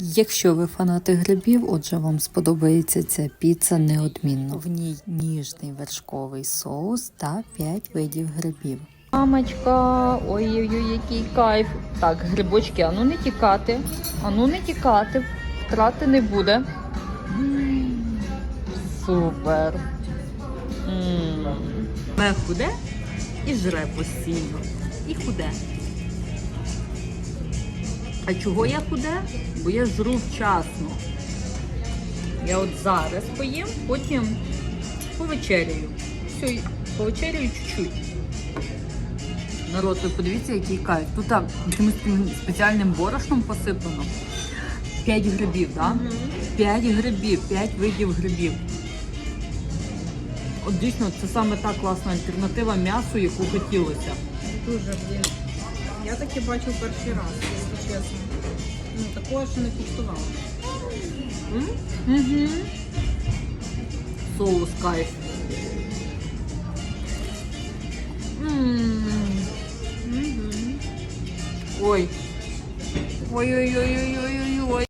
Якщо ви фанати грибів, отже, вам сподобається ця піца неодмінно. В ній ніжний вершковий соус та 5 видів грибів. Мамочка, ой-ой-ой, який кайф. Так, грибочки, ану не тікати, ану не тікати, втрати не буде. М, Супер. М. Ме худе і жре постійно. І худе. А чого я худе? Бо я жру вчасно. Я от зараз поїм, потім повечеряю. Все, повечеряю чуть-чуть. Народ, ви подивіться, який кайф. Тут а, якимось спеціальним борошном посипано. 5 грибів, так? Да? 5 грибів, 5 видів грибів. От дійсно, це саме та класна альтернатива м'ясу, яку хотілося. Дуже, блін. Я таке бачив перший раз, якщо чесно. Ну, такого ще не куштувала. Угу. Соус кайф. М. Угу. Ой. Ой-ой-ой-ой-ой-ой.